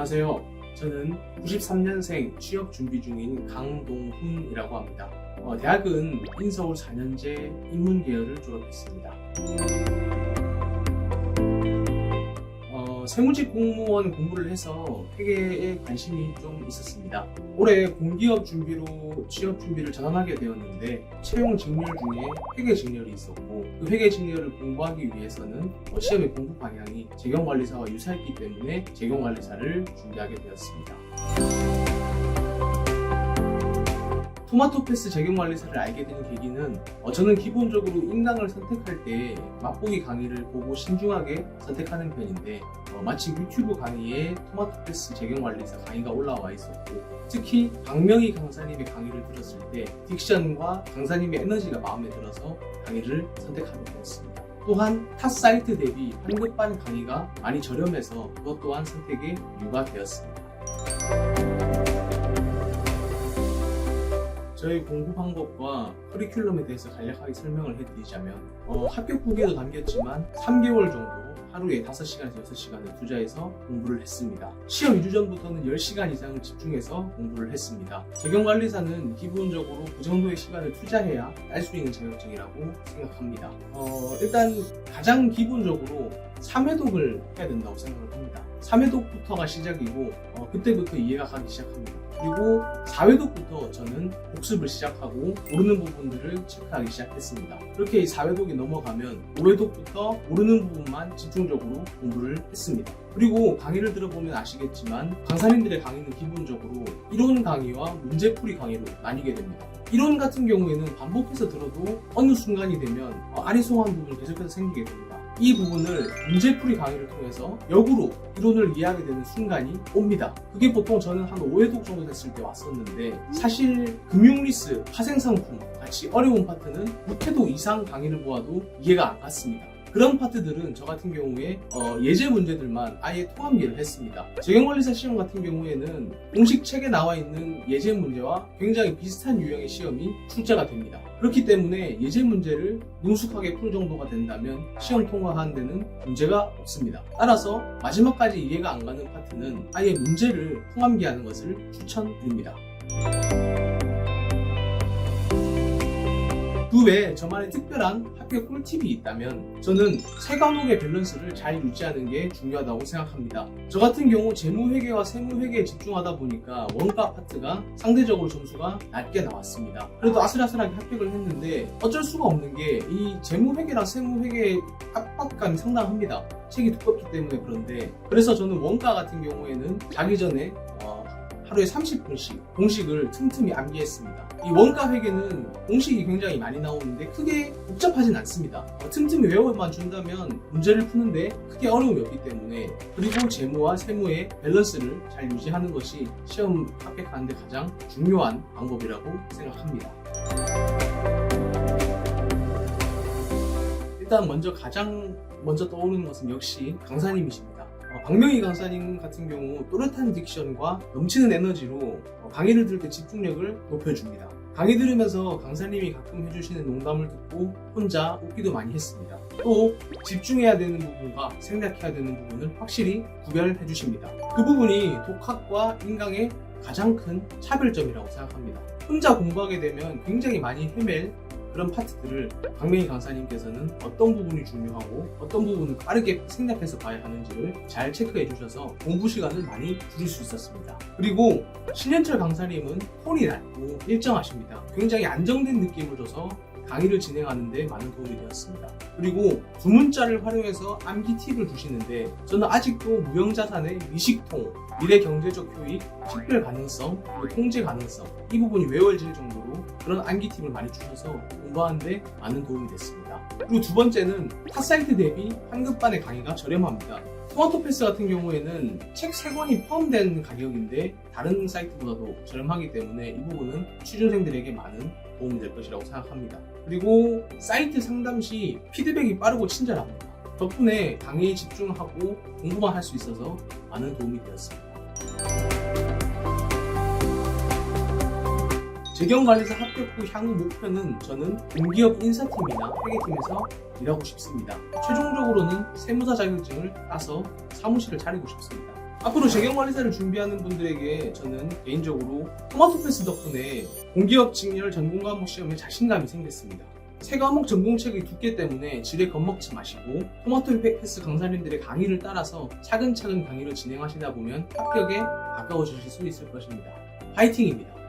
안녕하세요. 저는 93년생 취업 준비 중인 강동훈이라고 합니다. 어, 대학은 인서울 4년제 인문계열을 졸업했습니다. 어, 세무직 공무원 공부를 해서 회계에 관심이 좀 있었습니다. 올해 공기업 준비로 취업 준비를 전환하게 되었는데 채용 직렬 중에 회계 직렬이 있었고 그 회계 직렬을 공부하기 위해서는 어, 시험의 공부 방향이 재경관리사와 유사했기 때문에 재경관리사를 준비하게 되었습니다. 토마토 패스 재경관리사를 알게 된 계기는 어, 저는 기본적으로 인강을 선택할 때 맛보기 강의를 보고 신중하게 선택하는 편인데 어, 마치 유튜브 강의에 토마토 패스 재경관리사 강의가 올라와 있었고 특히 박명희 강사님의 강의를 들었을 때 딕션과 강사님의 에너지가 마음에 들어서 강의를 선택하게 되었습니다. 또한 타 사이트 대비 한급반 강의가 많이 저렴해서 그것 또한 선택의 이유가 되었습니다. 저희 공부 방법과 커리큘럼에 대해서 간략하게 설명을 해드리자면 어, 합격 후기에도 담겼지만 3개월 정도 하루에 5시간에서 6시간을 투자해서 공부를 했습니다. 시험 2주 전부터는 10시간 이상을 집중해서 공부를 했습니다. 재경관리사는 기본적으로 그 정도의 시간을 투자해야 딸 수 있는 자격증이라고 생각합니다. 어, 일단 가장 기본적으로 3회독을 해야 된다고 생각을 합니다. 3회독부터가 시작이고 어, 그때부터 이해가 가기 시작합니다. 그리고 4회독부터 저는 복습을 시작하고 모르는 부분들을 체크하기 시작했습니다. 그렇게 이 4회독이 넘어가면 5회독부터 모르는 부분만 집중적으로 공부를 했습니다. 그리고 강의를 들어보면 아시겠지만 강사님들의 강의는 기본적으로 이론 강의와 문제풀이 강의로 나뉘게 됩니다. 이론 같은 경우에는 반복해서 들어도 어느 순간이 되면 어, 아리송한 부분이 계속해서 생기게 됩니다. 이 부분을 문제풀이 강의를 통해서 역으로 이론을 이해하게 되는 순간이 옵니다. 그게 보통 저는 한 5회독 정도 됐을 때 왔었는데 사실 금융리스, 파생상품 같이 어려운 파트는 6회독 이상 강의를 보아도 이해가 안 갔습니다. 그런 파트들은 저 같은 경우에 어, 예제 문제들만 아예 통합기를 했습니다. 재경관리사 시험 같은 경우에는 공식 책에 나와 있는 예제 문제와 굉장히 비슷한 유형의 시험이 출제가 됩니다. 그렇기 때문에 예제 문제를 능숙하게 풀 정도가 된다면 시험 통과하는 데는 문제가 없습니다. 따라서 마지막까지 이해가 안 가는 파트는 아예 문제를 통합기하는 것을 추천드립니다. 그 외에 저만의 특별한 합격 꿀팁이 있다면 저는 세 과목의 밸런스를 잘 유지하는 게 중요하다고 생각합니다. 저 같은 경우 재무회계와 세무회계에 집중하다 보니까 원가 파트가 상대적으로 점수가 낮게 나왔습니다. 그래도 아슬아슬하게 합격을 했는데 어쩔 수가 없는 게 이 재무회계랑 세무회계의 압박감이 상당합니다. 책이 두껍기 때문에 그런데 그래서 저는 원가 같은 경우에는 자기 전에 어, 하루에 30분씩 공식을 틈틈이 암기했습니다. 이 원가 회계는 공식이 굉장히 많이 나오는데 크게 복잡하진 않습니다. 어, 틈틈이 외워만 준다면 문제를 푸는데 크게 어려움이 없기 때문에 그리고 재무와 세무의 밸런스를 잘 유지하는 것이 시험 합격하는데 가장 중요한 방법이라고 생각합니다. 일단 먼저 가장 먼저 떠오르는 것은 역시 강사님이십니다. 어, 박명희 강사님 같은 경우 또렷한 딕션과 넘치는 에너지로 어, 강의를 들을 때 집중력을 높여줍니다. 강의 들으면서 강사님이 가끔 해주시는 농담을 듣고 혼자 웃기도 많이 했습니다. 또 집중해야 되는 부분과 생략해야 되는 부분을 확실히 구별해 주십니다. 그 부분이 독학과 인강의 가장 큰 차별점이라고 생각합니다. 혼자 공부하게 되면 굉장히 많이 헤맬 그런 파트들을 박명희 강사님께서는 어떤 부분이 중요하고 어떤 부분을 빠르게 생략해서 봐야 하는지를 잘 체크해 주셔서 공부 시간을 많이 줄일 수 있었습니다. 그리고 신현철 강사님은 톤이 낮고 일정하십니다. 굉장히 안정된 느낌을 줘서 강의를 진행하는데 많은 도움이 되었습니다. 그리고 두문자를 활용해서 암기 팁을 주시는데 저는 아직도 무형자산의 미식통, 미래 경제적 효익, 식별 가능성, 통제 가능성 이 부분이 외워질 정도로 그런 암기 팁을 많이 주셔서 공부하는데 많은 도움이 됐습니다. 그리고 두 번째는 타 사이트 대비 한급반의 강의가 저렴합니다. 토마토 패스 같은 경우에는 책 3권이 포함된 가격인데 다른 사이트보다도 저렴하기 때문에 이 부분은 취준생들에게 많은 도움이 될 것이라고 생각합니다. 그리고 사이트 상담 시 피드백이 빠르고 친절합니다. 덕분에 강의에 집중하고 공부만 할 수 있어서 많은 도움이 되었습니다. 재경관리사 합격 후 향후 목표는 저는 공기업 인사팀이나 회계팀에서 일하고 싶습니다. 최종적으로는 세무사 자격증을 따서 사무실을 차리고 싶습니다. 앞으로 재경관리사를 준비하는 분들에게 저는 개인적으로 토마토 패스 덕분에 공기업 직렬 전공 과목 시험에 자신감이 생겼습니다. 세 과목 전공책의 두께 때문에 지레 겁먹지 마시고 토마토 패스 강사님들의 강의를 따라서 차근차근 강의를 진행하시다 보면 합격에 가까워지실 수 있을 것입니다. 파이팅입니다.